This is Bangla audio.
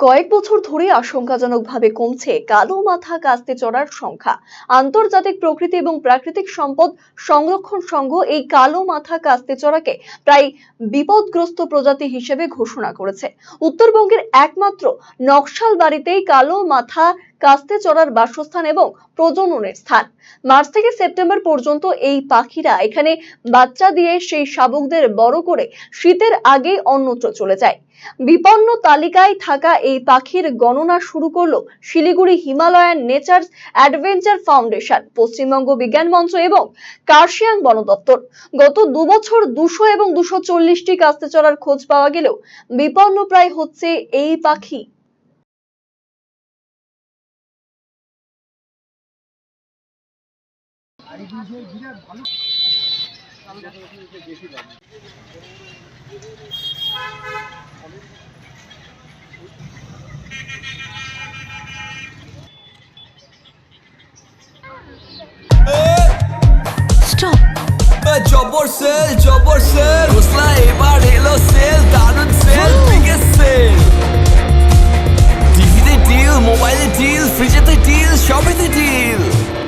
কয়েক বছর ধরে আশঙ্কাজনকভাবে কমছে কালো মাথা কাস্তে চড়ার সংখ্যা। আন্তর্জাতিক প্রকৃতি এবং প্রাকৃতিক সম্পদ সংরক্ষণ সংঘ এই কালো মাথা কাস্তে চড়াকে প্রায় বিপদগ্রস্ত প্রজাতি হিসেবে ঘোষণা করেছে। উত্তরবঙ্গের একমাত্র নকশাল বাড়িতেই কালো মাথা কাস্তে চড়ার বাসস্থান এবং প্রজননের স্থান। মার্চ থেকে সেপ্টেম্বর পর্যন্ত এই পাখিরা এখানে বাচ্চা দিয়ে সেই শাবকদের বড় করে শীতের আগেই অন্যত্র চলে যায়। বিপন্ন তালিকায় থাকা এই পাখির গণনা শুরু করল Siliguri Himalayan nature adventure foundation, Paschimbanga Bigyan Mancha এবং কার্শিয়াং বন দপ্তর। গত দুবছর দুশো এবং দুশো চল্লিশটি কাস্তে চড়ার খোঁজ পাওয়া গেলেও বিপন্ন প্রায় হচ্ছে এই পাখি স্টপ জবর সেল জবর সেল।